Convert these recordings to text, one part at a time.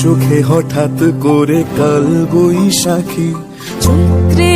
চোখে হঠাৎ করে কাল বৈশাখী চৈত্রের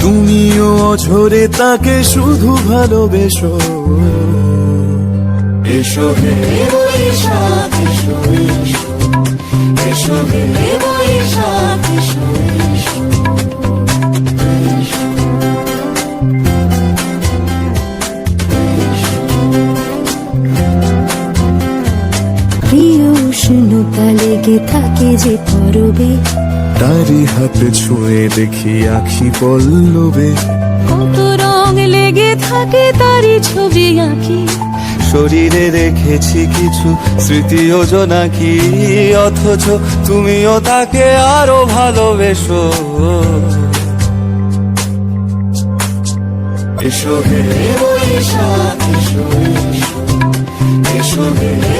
তুমিও অঝরে তাকে শুধু ভালোবেসো। এসো প্রিয় উষ্ণতা লেগে থাকে যে পরবে তারি হাতে ছুঁয়ে দেখি আখি পল্লবে। কত রং লেগে থাকে তারি ছবি আঁকি। শরীরে রেখেছি কিছু স্মৃতি যোজনা কি? অথচ তুমিও তাকে আরও ভালোবেসো। এসো হে এসো এসো। এসো হে